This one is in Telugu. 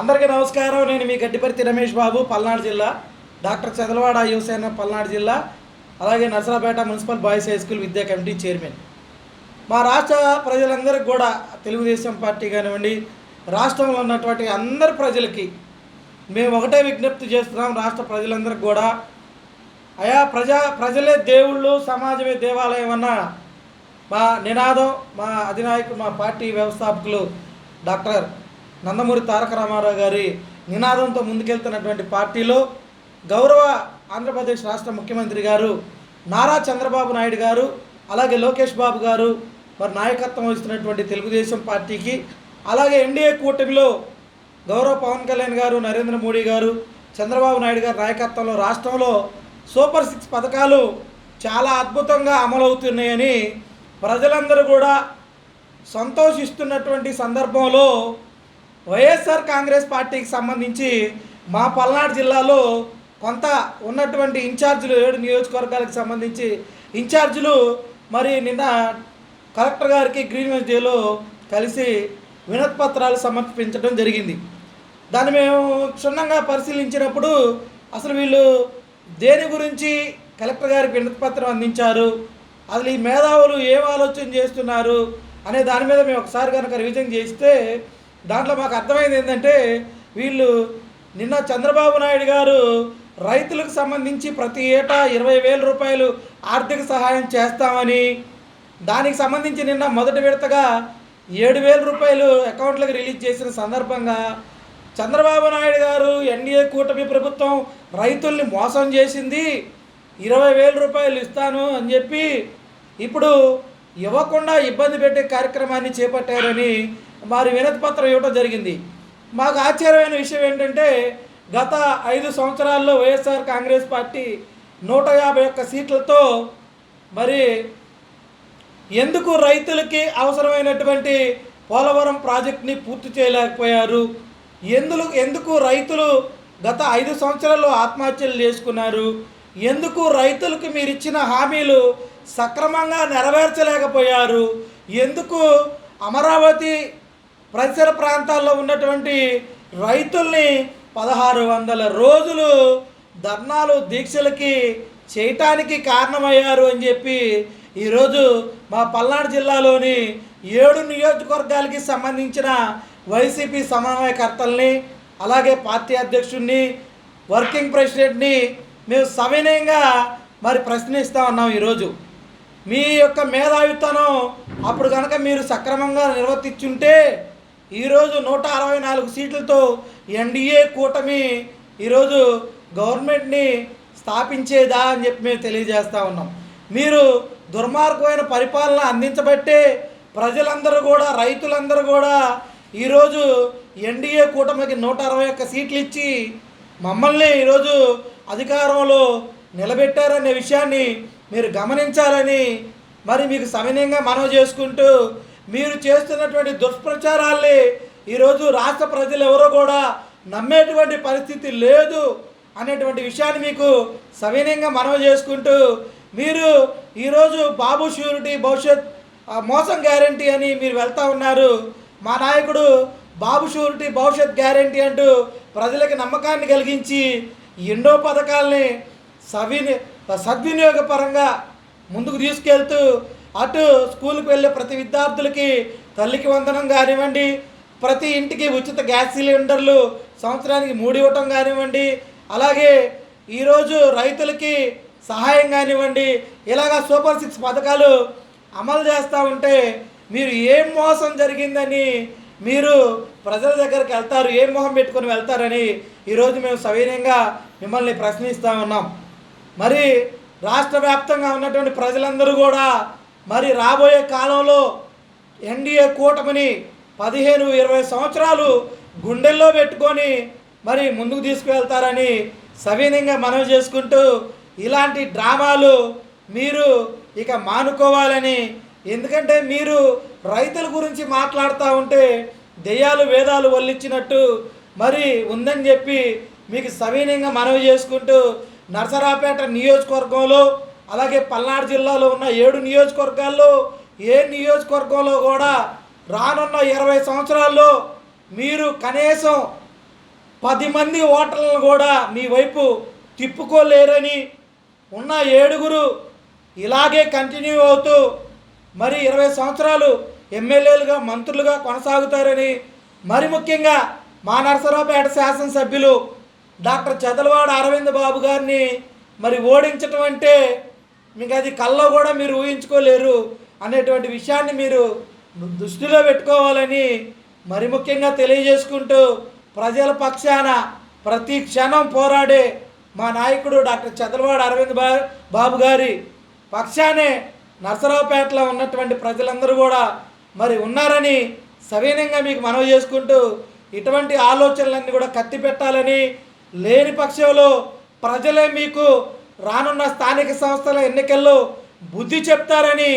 అందరికీ నమస్కారం. నేను మీ గడ్డిపర్తి రమేష్ బాబు పల్నాడు జిల్లా. డాక్టర్ చదలవాడ యువసేన పల్నాడు జిల్లా. అలాగే Narasaraopet municipal boys high school విద్యా కమిటీ చైర్మన్. మా రాష్ట్ర ప్రజలందరికీ కూడా తెలుగుదేశం పార్టీ కానివ్వండి రాష్ట్రంలో ఉన్నటువంటి అందరి ప్రజలకి మేము ఒకటే విజ్ఞప్తి చేస్తున్నాం. రాష్ట్ర ప్రజలందరికీ కూడా అయా ప్రజా ప్రజలే దేవుళ్ళు సమాజమే దేవాలయం అన్న మా నినాదం మా అధినాయకుడు మా పార్టీ వ్యవస్థాపకులు డాక్టర్ నందమూరి తారక రామారావు గారి నినాదంతో ముందుకెళ్తున్నటువంటి పార్టీలో గౌరవ ఆంధ్రప్రదేశ్ రాష్ట్ర ముఖ్యమంత్రి గారు నారా చంద్రబాబు నాయుడు గారు అలాగే లోకేష్ బాబు గారు వారి నాయకత్వం వహిస్తున్నటువంటి తెలుగుదేశం పార్టీకి అలాగే ఎన్డీఏ కూటమిలో గౌరవ పవన్ కళ్యాణ్ గారు నరేంద్ర మోడీ గారు చంద్రబాబు నాయుడు గారి నాయకత్వంలో రాష్ట్రంలో సూపర్ సిక్స్ పథకాలు చాలా అద్భుతంగా అమలవుతున్నాయని ప్రజలందరూ కూడా సంతోషిస్తున్నటువంటి సందర్భంలో వైఎస్ఆర్ కాంగ్రెస్ పార్టీకి సంబంధించి మా పల్నాడు జిల్లాలో కొంత ఉన్నటువంటి ఇన్ఛార్జీలు ఏడు నియోజకవర్గాలకు సంబంధించి ఇన్ఛార్జీలు మరి నిన్న కలెక్టర్ గారికి గ్రీన్వెస్ డేలో కలిసి వినత్పత్రాలు సమర్పించడం జరిగింది. దాన్ని మేము క్షుణ్ణంగా పరిశీలించినప్పుడు అసలు వీళ్ళు దేని గురించి కలెక్టర్ గారికి వినతిపత్రం అందించారు? అసలు ఈ మేధావులు ఏం ఆలోచన చేస్తున్నారు? అనే దాని మీద మేము ఒకసారి కనుక రివిజన్ చేస్తే దాంట్లో మాకు అర్థమైంది ఏంటంటే వీళ్ళు నిన్న చంద్రబాబు నాయుడు గారు రైతులకు సంబంధించి ప్రతి ఏటా ఇరవై వేల రూపాయలు ఆర్థిక సహాయం చేస్తామని దానికి సంబంధించి నిన్న మొదటి విడతగా ఏడు వేల రూపాయలు అకౌంట్లకు రిలీజ్ చేసిన సందర్భంగా చంద్రబాబు నాయుడు గారు ఎన్డీఏ కూటమి ప్రభుత్వం రైతుల్ని మోసం చేసింది ఇరవై వేల రూపాయలు ఇస్తాను అని చెప్పి ఇప్పుడు ఇవ్వకుండా ఇబ్బంది పెట్టే కార్యక్రమాన్ని చేపట్టారని వారి వినతి పత్రం ఇవ్వడం జరిగింది. మాకు ఆశ్చర్యమైన విషయం ఏంటంటే గత ఐదు సంవత్సరాల్లో వైఎస్ఆర్ కాంగ్రెస్ పార్టీ నూట యాభై ఒక్క సీట్లతో మరి ఎందుకు రైతులకి అవసరమైనటువంటి పోలవరం ప్రాజెక్ట్ని పూర్తి చేయలేకపోయారు? ఎందుకు ఎందుకు రైతులు గత ఐదు సంవత్సరాల్లో ఆత్మహత్యలు చేసుకున్నారు? ఎందుకు రైతులకు మీరు ఇచ్చిన హామీలు సక్రమంగా నెరవేర్చలేకపోయారు. ఎందుకు? అమరావతి పరిసర ప్రాంతాల్లో ఉన్నటువంటి రైతుల్ని పదహారు వందల రోజులు ధర్నాలు దీక్షలకి చేయటానికి కారణమయ్యారు అని చెప్పి ఈరోజు మా పల్నాడు జిల్లాలోని ఏడు నియోజకవర్గాలకి సంబంధించిన వైసీపీ సమన్వయకర్తల్ని అలాగే పార్టీ అధ్యక్షుడిని వర్కింగ్ ప్రెసిడెంట్ని మేము సవినయంగా మరి ప్రశ్నిస్తూ ఉన్నాం ఈరోజు. మీ యొక్క మేధావితనం అప్పుడు కనుక మీరు సక్రమంగా నిర్వర్తించుంటే ఈరోజు నూట అరవై నాలుగు సీట్లతో ఎన్డీఏ కూటమి ఈరోజు గవర్నమెంట్ని స్థాపించేదా అని చెప్పి మేము తెలియజేస్తూ ఉన్నాం. మీరు దుర్మార్గమైన పరిపాలన అందించబట్టే ప్రజలందరూ కూడా రైతులందరూ కూడా ఈరోజు ఎన్డీఏ కూటమికి నూట అరవై ఒక్క సీట్లు ఇచ్చి మమ్మల్ని ఈరోజు అధికారంలో నిలబెట్టారనే విషయాన్ని మీరు గమనించాలని మరి మీకు సవినయంగా మనవి చేసుకుంటూ మీరు చేస్తున్నటువంటి దుష్ప్రచారాల్ని ఈరోజు రాష్ట్ర ప్రజలు ఎవరో కూడా నమ్మేటువంటి పరిస్థితి లేదు అనేటువంటి విషయాన్ని మీకు సవినయంగా మనవి చేసుకుంటూ మీరు ఈరోజు బాబు షూరిటీ భవిష్యత్ మోసం గ్యారంటీ అని మీరు వెళ్తా ఉన్నారు. మా నాయకుడు బాబు షూరిటీ భవిష్యత్ గ్యారంటీ అంటూ ప్రజలకు నమ్మకాన్ని కలిగించి ఎన్నో పథకాలని సవిని సద్వినియోగపరంగా ముందుకు తీసుకెళ్తూ అటు స్కూల్కి వెళ్ళే ప్రతి విద్యార్థులకి తల్లికి వందనం కానివ్వండి ప్రతి ఇంటికి ఉచిత గ్యాస్ సిలిండర్లు సంవత్సరానికి మూడు ఇవ్వటం కానివ్వండి అలాగే ఈరోజు రైతులకి సహాయం కానివ్వండి ఇలాగా సూపర్ సిక్స్ పథకాలు అమలు చేస్తూ ఉంటే మీరు ఏం మోసం జరిగిందని మీరు ప్రజల దగ్గరికి వెళ్తారు ఏం మొహం పెట్టుకొని వెళ్తారని ఈరోజు మేము సవినయంగా మిమ్మల్ని ప్రశ్నిస్తూ ఉన్నాం. మరి రాష్ట్ర వ్యాప్తంగా ఉన్నటువంటి ప్రజలందరూ కూడా మరి రాబోయే కాలంలో ఎన్డీఏ కూటమిని పదిహేను ఇరవై సంవత్సరాలు గుండెల్లో పెట్టుకొని మరి ముందుకు తీసుకువెళ్తారని సవీనంగా మనవి చేసుకుంటూ ఇలాంటి డ్రామాలు మీరు ఇక మానుకోవాలని ఎందుకంటే మీరు రైతుల గురించి మాట్లాడుతూ ఉంటే దెయ్యాలు వేదాలు వల్లించినట్టు మరి ఉందని చెప్పి మీకు సవీనంగా మనవి చేసుకుంటూ నర్సరాపేట నియోజకవర్గంలో అలాగే పల్నాడు జిల్లాలో ఉన్న ఏడు నియోజకవర్గాల్లో ఏ నియోజకవర్గంలో కూడా రానున్న ఇరవై సంవత్సరాల్లో మీరు కనీసం పది మంది ఓటర్లను కూడా మీ వైపు తిప్పుకోలేరని ఉన్న ఏడుగురు ఇలాగే కంటిన్యూ అవుతూ మరి ఇరవై సంవత్సరాలు ఎమ్మెల్యేలుగా మంత్రులుగా కొనసాగుతారని మరి ముఖ్యంగా మా నరసరావుపేట శాసనసభ్యులు డాక్టర్ చదలవాడ అరవింద్ బాబు గారిని మరి ఓడించటం అంటే మీకు అది కల్లో కూడా మీరు ఊహించుకోలేరు అనేటువంటి విషయాన్ని మీరు దృష్టిలో పెట్టుకోవాలని మరి ముఖ్యంగా తెలియజేసుకుంటూ ప్రజల పక్షాన ప్రతి క్షణం పోరాడే మా నాయకుడు డాక్టర్ చంద్రబాబు అరవింద్ బా బాబు గారి పక్షానే నర్సరావుపేటలో ఉన్నటువంటి ప్రజలందరూ కూడా మరి ఉన్నారని సవీనంగా మీకు మనవి చేసుకుంటూ ఇటువంటి ఆలోచనలన్నీ కూడా కత్తి పెట్టాలని లేని పక్షంలో ప్రజలే మీకు రానున్న స్థానిక సంస్థల ఎన్నికల్లో బుద్ధి చెప్తారని